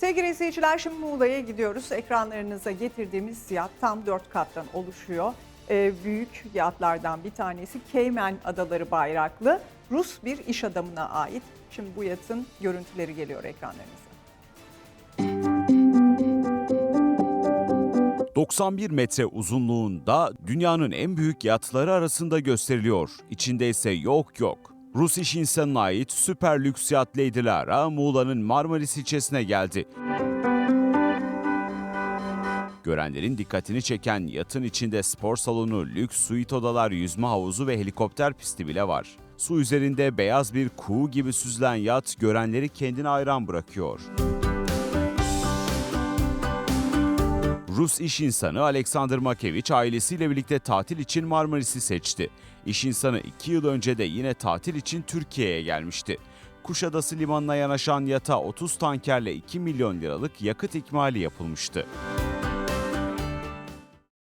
Sevgili izleyiciler şimdi Muğla'ya gidiyoruz. Ekranlarınıza getirdiğimiz yat tam 4 kattan oluşuyor. Ee, büyük yatlardan bir tanesi Cayman Adaları bayraklı Rus bir iş adamına ait. Şimdi bu yatın görüntüleri geliyor ekranlarınıza. 91 metre uzunluğunda dünyanın en büyük yatları arasında gösteriliyor. İçinde ise yok yok. Rus iş insanına ait süper lüks yat Lady Lara Muğla'nın Marmaris ilçesine geldi. Görenlerin dikkatini çeken yatın içinde spor salonu, lüks suite odalar, yüzme havuzu ve helikopter pisti bile var. Su üzerinde beyaz bir kuğu gibi süzülen yat görenleri kendine hayran bırakıyor. Rus iş insanı Alexander Makevich ailesiyle birlikte tatil için Marmaris'i seçti. İş insanı 2 yıl önce de yine tatil için Türkiye'ye gelmişti. Kuşadası limanına yanaşan yata 30 tankerle 2 milyon liralık yakıt ikmali yapılmıştı.